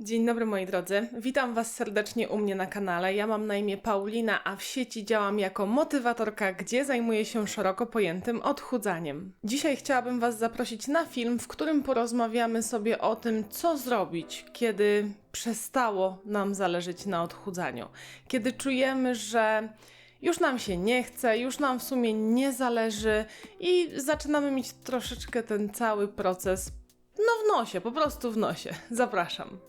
Dzień dobry moi drodzy, witam Was serdecznie u mnie na kanale. Ja mam na imię Paulina, a w sieci działam jako motywatorka, gdzie zajmuję się szeroko pojętym odchudzaniem. Dzisiaj chciałabym Was zaprosić na film, w którym porozmawiamy sobie o tym, co zrobić, kiedy przestało nam zależeć na odchudzaniu. Kiedy czujemy, że już nam się nie chce, już nam w sumie nie zależy i zaczynamy mieć troszeczkę ten cały proces no w nosie, po prostu w nosie. Zapraszam.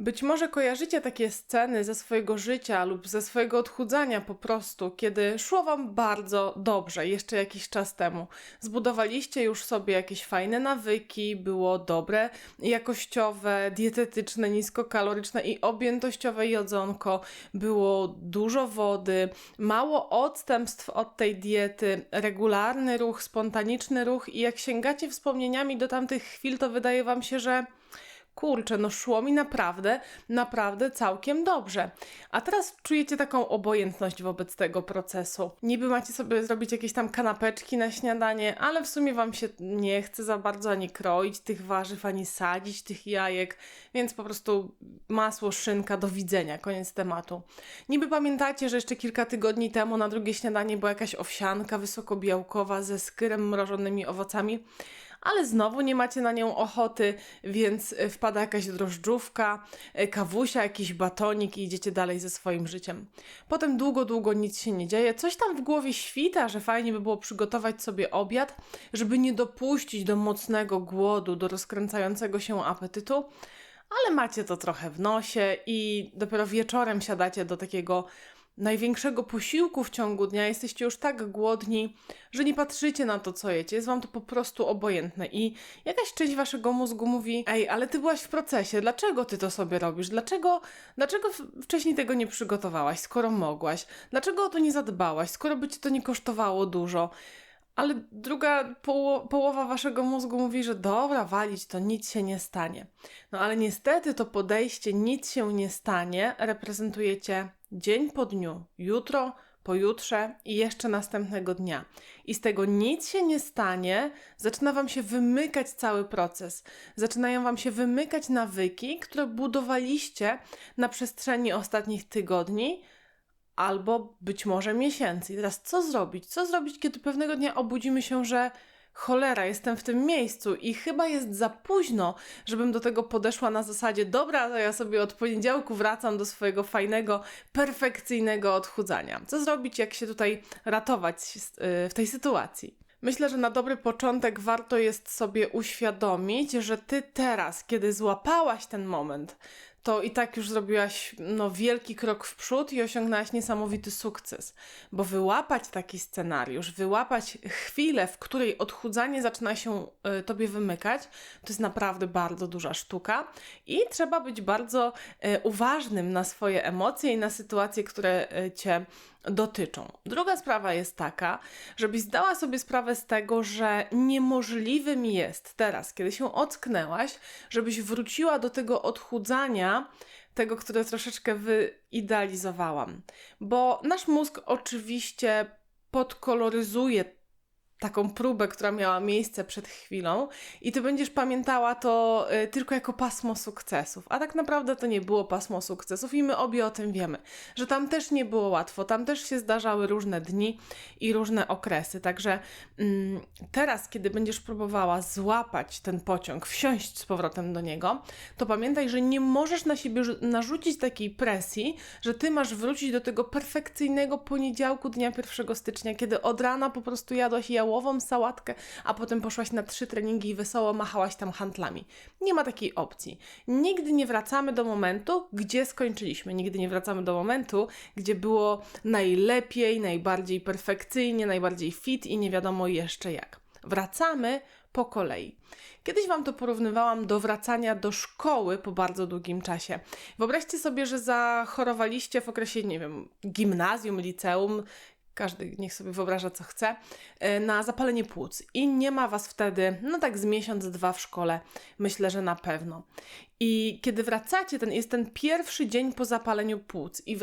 Być może kojarzycie takie sceny ze swojego życia lub ze swojego odchudzania po prostu, kiedy szło Wam bardzo dobrze jeszcze jakiś czas temu. Zbudowaliście już sobie jakieś fajne nawyki, było dobre, jakościowe, dietetyczne, niskokaloryczne i objętościowe jedzonko, było dużo wody, mało odstępstw od tej diety, regularny ruch, spontaniczny ruch i jak sięgacie wspomnieniami do tamtych chwil, to wydaje Wam się, że kurczę, no szło mi naprawdę, naprawdę całkiem dobrze. A teraz czujecie taką obojętność wobec tego procesu. Niby macie sobie zrobić jakieś tam kanapeczki na śniadanie, ale w sumie wam się nie chce za bardzo ani kroić tych warzyw, ani sadzić tych jajek, więc po prostu masło, szynka, do widzenia, koniec tematu. Niby pamiętacie, że jeszcze kilka tygodni temu na drugie śniadanie była jakaś owsianka wysokobiałkowa ze skyrem, mrożonymi owocami, ale znowu nie macie na nią ochoty, więc e, wpada jakaś drożdżówka, e, kawusia, jakiś batonik i idziecie dalej ze swoim życiem. Potem długo, długo nic się nie dzieje. Coś tam w głowie świta, że fajnie by było przygotować sobie obiad, żeby nie dopuścić do mocnego głodu, do rozkręcającego się apetytu ale macie to trochę w nosie i dopiero wieczorem siadacie do takiego największego posiłku w ciągu dnia, jesteście już tak głodni, że nie patrzycie na to, co jecie, jest wam to po prostu obojętne i jakaś część waszego mózgu mówi, ej, ale ty byłaś w procesie, dlaczego ty to sobie robisz? Dlaczego, dlaczego wcześniej tego nie przygotowałaś, skoro mogłaś? Dlaczego o to nie zadbałaś, skoro by ci to nie kosztowało dużo? ale druga poło połowa waszego mózgu mówi, że dobra, walić to nic się nie stanie. No ale niestety to podejście nic się nie stanie reprezentujecie dzień po dniu, jutro, pojutrze i jeszcze następnego dnia. I z tego nic się nie stanie, zaczyna Wam się wymykać cały proces. Zaczynają Wam się wymykać nawyki, które budowaliście na przestrzeni ostatnich tygodni, albo być może miesięcy. I teraz co zrobić? Co zrobić, kiedy pewnego dnia obudzimy się, że cholera, jestem w tym miejscu i chyba jest za późno, żebym do tego podeszła na zasadzie, dobra, to ja sobie od poniedziałku wracam do swojego fajnego, perfekcyjnego odchudzania. Co zrobić, jak się tutaj ratować y, w tej sytuacji? Myślę, że na dobry początek warto jest sobie uświadomić, że ty teraz, kiedy złapałaś ten moment, to i tak już zrobiłaś no, wielki krok w przód i osiągnęłaś niesamowity sukces. Bo wyłapać taki scenariusz, wyłapać chwilę, w której odchudzanie zaczyna się y, tobie wymykać, to jest naprawdę bardzo duża sztuka i trzeba być bardzo y, uważnym na swoje emocje i na sytuacje, które y, cię dotyczą. Druga sprawa jest taka, żebyś zdała sobie sprawę z tego, że niemożliwym jest teraz, kiedy się ocknęłaś, żebyś wróciła do tego odchudzania, tego, które troszeczkę wyidealizowałam. Bo nasz mózg oczywiście podkoloryzuje taką próbę, która miała miejsce przed chwilą i ty będziesz pamiętała to y, tylko jako pasmo sukcesów. A tak naprawdę to nie było pasmo sukcesów i my obie o tym wiemy, że tam też nie było łatwo, tam też się zdarzały różne dni i różne okresy. Także mm, teraz, kiedy będziesz próbowała złapać ten pociąg, wsiąść z powrotem do niego, to pamiętaj, że nie możesz na siebie narzucić takiej presji, że ty masz wrócić do tego perfekcyjnego poniedziałku dnia 1 stycznia, kiedy od rana po prostu jadłaś i jałową sałatkę, a potem poszłaś na trzy treningi i wesoło machałaś tam handlami. Nie ma takiej opcji. Nigdy nie wracamy do momentu, gdzie skończyliśmy. Nigdy nie wracamy do momentu, gdzie było najlepiej, najbardziej perfekcyjnie, najbardziej fit i nie wiadomo jeszcze jak. Wracamy po kolei. Kiedyś Wam to porównywałam do wracania do szkoły po bardzo długim czasie. Wyobraźcie sobie, że zachorowaliście w okresie, nie wiem, gimnazjum, liceum, każdy niech sobie wyobraża, co chce, e, na zapalenie płuc. I nie ma was wtedy, no tak z miesiąc, dwa w szkole. Myślę, że na pewno. I kiedy wracacie, ten jest ten pierwszy dzień po zapaleniu płuc i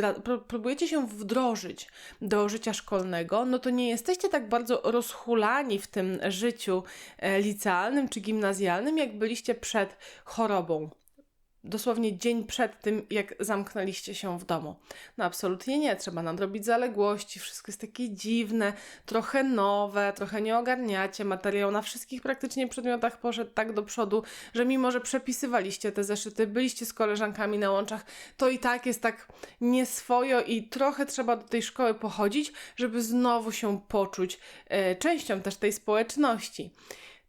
próbujecie się wdrożyć do życia szkolnego, no to nie jesteście tak bardzo rozhulani w tym życiu e, licealnym czy gimnazjalnym, jak byliście przed chorobą dosłownie dzień przed tym, jak zamknęliście się w domu. No absolutnie nie, trzeba nadrobić zaległości, wszystko jest takie dziwne, trochę nowe, trochę nie ogarniacie, materiał na wszystkich praktycznie przedmiotach poszedł tak do przodu, że mimo, że przepisywaliście te zeszyty, byliście z koleżankami na łączach, to i tak jest tak nieswojo i trochę trzeba do tej szkoły pochodzić, żeby znowu się poczuć e, częścią też tej społeczności.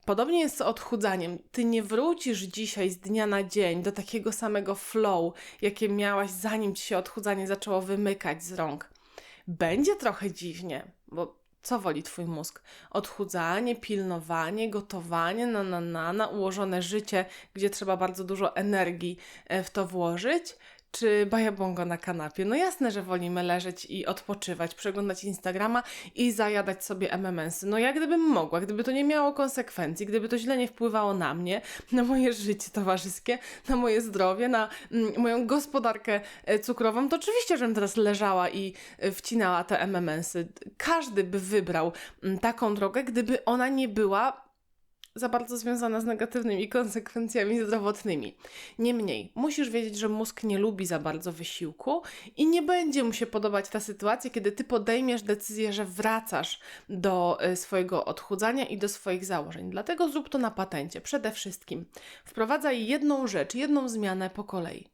Podobnie jest z odchudzaniem. Ty nie wrócisz dzisiaj z dnia na dzień do takiego samego flow, jakie miałaś zanim ci się odchudzanie zaczęło wymykać z rąk. Będzie trochę dziwnie, bo co woli twój mózg? Odchudzanie, pilnowanie, gotowanie na, na, na, na ułożone życie, gdzie trzeba bardzo dużo energii e, w to włożyć, czy bajabongo na kanapie. No jasne, że wolimy leżeć i odpoczywać, przeglądać Instagrama i zajadać sobie MMS-y. No jak gdybym mogła, gdyby to nie miało konsekwencji, gdyby to źle nie wpływało na mnie, na moje życie towarzyskie, na moje zdrowie, na mm, moją gospodarkę e, cukrową, to oczywiście, żebym teraz leżała i e, wcinała te MMS-y. Każdy by wybrał mm, taką drogę, gdyby ona nie była za bardzo związana z negatywnymi konsekwencjami zdrowotnymi. Niemniej, musisz wiedzieć, że mózg nie lubi za bardzo wysiłku i nie będzie mu się podobać ta sytuacja, kiedy ty podejmiesz decyzję, że wracasz do e, swojego odchudzania i do swoich założeń. Dlatego zrób to na patencie. Przede wszystkim wprowadzaj jedną rzecz, jedną zmianę po kolei.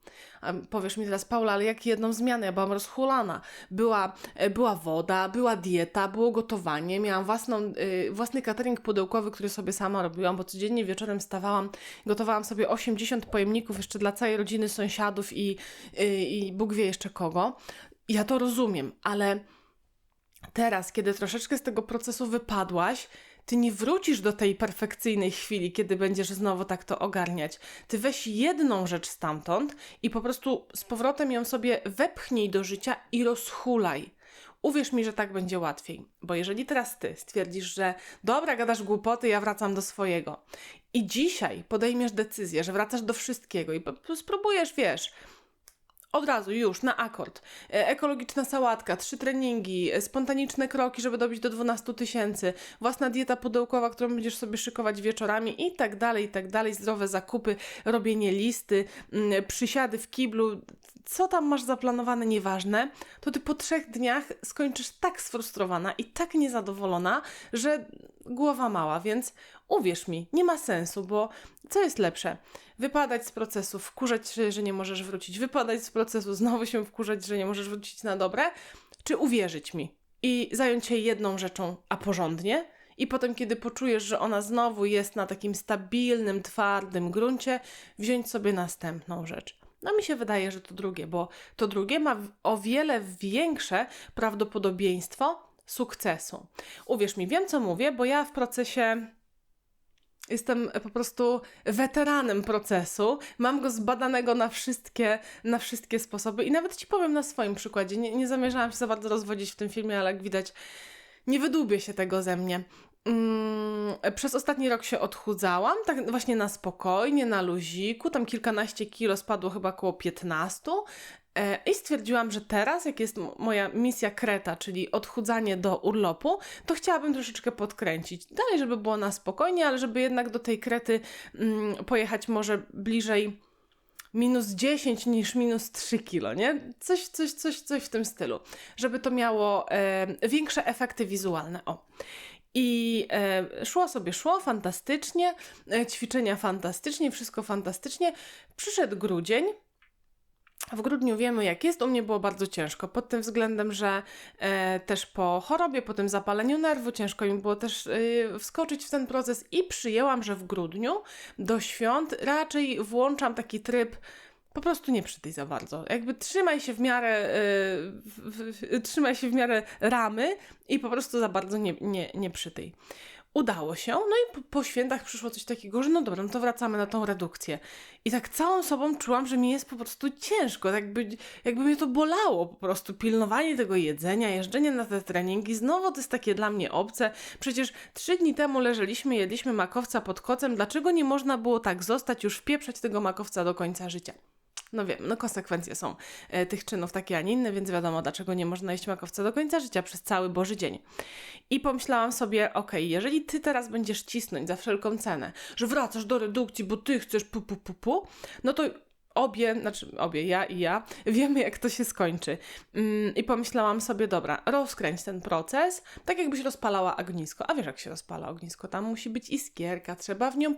Powiesz mi teraz, Paula, ale jak jedną zmianę? Ja byłam rozhulana. Była, e, była woda, była dieta, było gotowanie, miałam własną, yy, własny catering pudełkowy, który sobie sama robiłam, bo codziennie wieczorem stawałam, gotowałam sobie 80 pojemników jeszcze dla całej rodziny, sąsiadów i, yy, i Bóg wie jeszcze kogo. Ja to rozumiem, ale teraz, kiedy troszeczkę z tego procesu wypadłaś, ty nie wrócisz do tej perfekcyjnej chwili, kiedy będziesz znowu tak to ogarniać. Ty weź jedną rzecz stamtąd i po prostu z powrotem ją sobie wepchnij do życia i rozhulaj. Uwierz mi, że tak będzie łatwiej, bo jeżeli teraz ty stwierdzisz, że dobra, gadasz głupoty, ja wracam do swojego i dzisiaj podejmiesz decyzję, że wracasz do wszystkiego i spróbujesz, wiesz, od razu, już, na akord. E, ekologiczna sałatka, trzy treningi, e, spontaniczne kroki, żeby dobić do 12 tysięcy, własna dieta pudełkowa, którą będziesz sobie szykować wieczorami i tak dalej, i tak dalej, zdrowe zakupy, robienie listy, mm, przysiady w kiblu, co tam masz zaplanowane, nieważne, to ty po trzech dniach skończysz tak sfrustrowana i tak niezadowolona, że głowa mała, więc uwierz mi, nie ma sensu, bo co jest lepsze? Wypadać z procesu, wkurzać się, że nie możesz wrócić, wypadać z procesu, znowu się wkurzać, że nie możesz wrócić na dobre, czy uwierzyć mi i zająć się jedną rzeczą, a porządnie, i potem, kiedy poczujesz, że ona znowu jest na takim stabilnym, twardym gruncie, wziąć sobie następną rzecz. No mi się wydaje, że to drugie, bo to drugie ma o wiele większe prawdopodobieństwo sukcesu. Uwierz mi, wiem co mówię, bo ja w procesie Jestem po prostu weteranem procesu, mam go zbadanego na wszystkie, na wszystkie sposoby i nawet ci powiem na swoim przykładzie. Nie, nie zamierzałam się za bardzo rozwodzić w tym filmie, ale jak widać, nie wydłubię się tego ze mnie. Mm, przez ostatni rok się odchudzałam, tak właśnie na spokojnie, na luziku, tam kilkanaście kilo spadło chyba około 15 e, i stwierdziłam, że teraz, jak jest moja misja kreta, czyli odchudzanie do urlopu, to chciałabym troszeczkę podkręcić. Dalej, żeby było na spokojnie, ale żeby jednak do tej krety mm, pojechać może bliżej minus 10 niż minus 3 kilo, nie? Coś, coś, coś, coś w tym stylu. Żeby to miało e, większe efekty wizualne. O. I e, szło sobie, szło fantastycznie, e, ćwiczenia fantastycznie, wszystko fantastycznie. Przyszedł grudzień. W grudniu wiemy, jak jest. U mnie było bardzo ciężko pod tym względem, że e, też po chorobie, po tym zapaleniu nerwu, ciężko mi było też e, wskoczyć w ten proces i przyjęłam, że w grudniu do świąt raczej włączam taki tryb po prostu nie przytyj za bardzo. Jakby trzymaj się w miarę, yy, w, w, trzymaj się w miarę ramy i po prostu za bardzo nie, nie, nie przytyj. udało się. No i po, po świętach przyszło coś takiego, że no dobra, no to wracamy na tą redukcję. I tak całą sobą czułam, że mi jest po prostu ciężko, tak jakby, jakby mnie to bolało po prostu. Pilnowanie tego jedzenia, jeżdżenie na te treningi, znowu to jest takie dla mnie obce. Przecież trzy dni temu leżeliśmy, jedliśmy makowca pod kocem, dlaczego nie można było tak zostać, już wpieprzać tego makowca do końca życia? No wiem, no konsekwencje są e, tych czynów takie, a nie inne, więc wiadomo, dlaczego nie można jeść makowca do końca życia przez cały Boży dzień. I pomyślałam sobie, okej, jeżeli ty teraz będziesz cisnąć za wszelką cenę, że wracasz do redukcji, bo ty chcesz pu, pu, pu, pu, no to obie, znaczy obie, ja i ja, wiemy jak to się skończy. Mm, I pomyślałam sobie, dobra, rozkręć ten proces, tak jakbyś rozpalała ognisko. A wiesz jak się rozpala ognisko? Tam musi być iskierka, trzeba w nią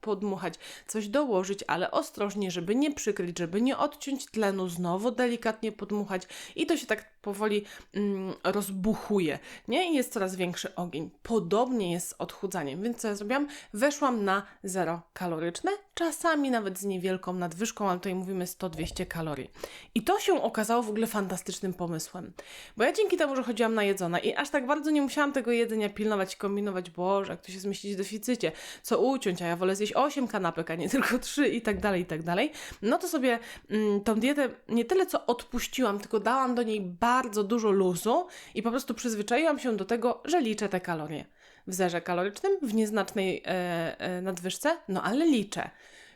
podmuchać, coś dołożyć, ale ostrożnie, żeby nie przykryć, żeby nie odciąć tlenu, znowu delikatnie podmuchać i to się tak powoli mm, rozbuchuje, nie? I jest coraz większy ogień. Podobnie jest z odchudzaniem, więc co ja zrobiłam? Weszłam na zero kaloryczne, czasami nawet z niewielką nadwyżką, ale tutaj mówimy 100-200 kalorii. I to się okazało w ogóle fantastycznym pomysłem, bo ja dzięki temu, że chodziłam na jedzona i aż tak bardzo nie musiałam tego jedzenia pilnować kombinować, boże, jak to się zmieścić w deficycie, co uciąć, a ja wolę zjeść 8 kanapek, a nie tylko 3 i tak dalej, i tak dalej, no to sobie mm, tą dietę nie tyle co odpuściłam, tylko dałam do niej bardzo dużo luzu i po prostu przyzwyczaiłam się do tego, że liczę te kalorie. W zerze kalorycznym, w nieznacznej e, e, nadwyżce, no ale liczę.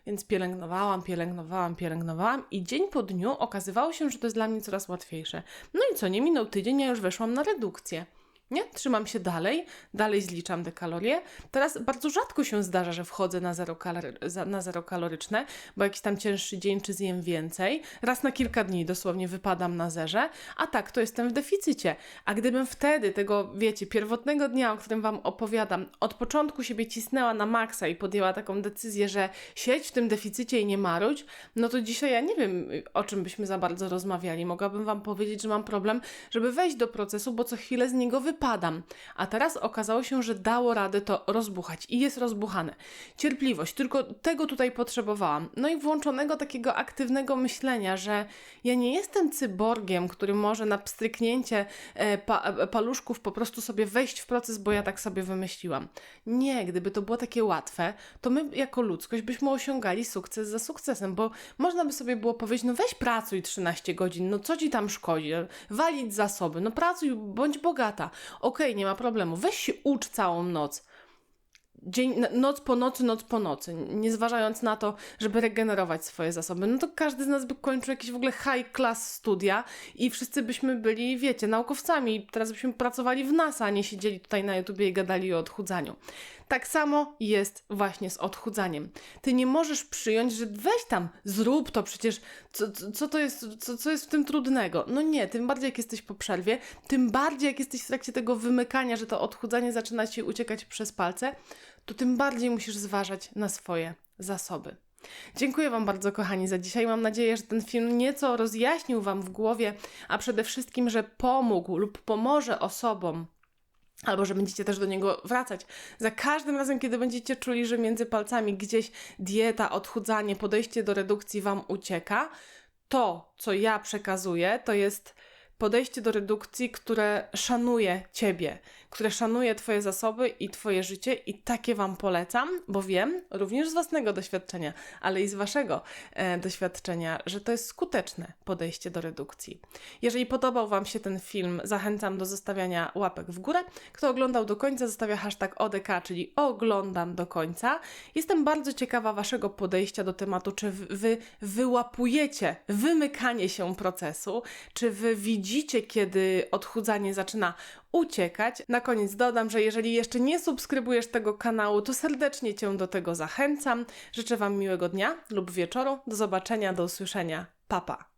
Więc pielęgnowałam, pielęgnowałam, pielęgnowałam i dzień po dniu okazywało się, że to jest dla mnie coraz łatwiejsze. No i co, nie minął tydzień, ja już weszłam na redukcję. Nie? Trzymam się dalej, dalej zliczam te kalorie. Teraz bardzo rzadko się zdarza, że wchodzę na zero, na zero kaloryczne, bo jakiś tam cięższy dzień czy zjem więcej. Raz na kilka dni dosłownie wypadam na zerze, a tak, to jestem w deficycie. A gdybym wtedy tego, wiecie, pierwotnego dnia, o którym Wam opowiadam, od początku siebie cisnęła na maksa i podjęła taką decyzję, że siedź w tym deficycie i nie marudź, no to dzisiaj ja nie wiem, o czym byśmy za bardzo rozmawiali. Mogłabym Wam powiedzieć, że mam problem, żeby wejść do procesu, bo co chwilę z niego wypadam. A teraz okazało się, że dało radę to rozbuchać i jest rozbuchane. Cierpliwość, tylko tego tutaj potrzebowałam. No i włączonego takiego aktywnego myślenia, że ja nie jestem cyborgiem, który może na pstryknięcie e, pa, e, paluszków po prostu sobie wejść w proces, bo ja tak sobie wymyśliłam. Nie, gdyby to było takie łatwe, to my jako ludzkość byśmy osiągali sukces za sukcesem, bo można by sobie było powiedzieć, no weź pracuj 13 godzin, no co ci tam szkodzi, walić zasoby, no pracuj, bądź bogata. Okej, nie ma problemu, weź się ucz całą noc dzień, noc po nocy, noc po nocy, nie zważając na to, żeby regenerować swoje zasoby, no to każdy z nas by kończył jakieś w ogóle high class studia i wszyscy byśmy byli, wiecie, naukowcami. Teraz byśmy pracowali w NASA, a nie siedzieli tutaj na YouTubie i gadali o odchudzaniu. Tak samo jest właśnie z odchudzaniem. Ty nie możesz przyjąć, że weź tam, zrób to, przecież co, co, to jest, co, co jest w tym trudnego? No nie, tym bardziej jak jesteś po przerwie, tym bardziej jak jesteś w trakcie tego wymykania, że to odchudzanie zaczyna ci uciekać przez palce, to tym bardziej musisz zważać na swoje zasoby. Dziękuję Wam bardzo, kochani, za dzisiaj. Mam nadzieję, że ten film nieco rozjaśnił Wam w głowie, a przede wszystkim, że pomógł lub pomoże osobom, albo że będziecie też do niego wracać. Za każdym razem, kiedy będziecie czuli, że między palcami gdzieś dieta, odchudzanie, podejście do redukcji Wam ucieka, to, co ja przekazuję, to jest podejście do redukcji, które szanuje Ciebie, które szanuje Twoje zasoby i Twoje życie i takie Wam polecam, bo wiem, również z własnego doświadczenia, ale i z Waszego e, doświadczenia, że to jest skuteczne podejście do redukcji. Jeżeli podobał Wam się ten film, zachęcam do zostawiania łapek w górę. Kto oglądał do końca, zostawia hashtag ODK, czyli oglądam do końca. Jestem bardzo ciekawa Waszego podejścia do tematu, czy Wy wyłapujecie wymykanie się procesu, czy Wy widzicie, kiedy odchudzanie zaczyna uciekać. Na koniec dodam, że jeżeli jeszcze nie subskrybujesz tego kanału, to serdecznie Cię do tego zachęcam. Życzę Wam miłego dnia lub wieczoru. Do zobaczenia, do usłyszenia. Papa. Pa.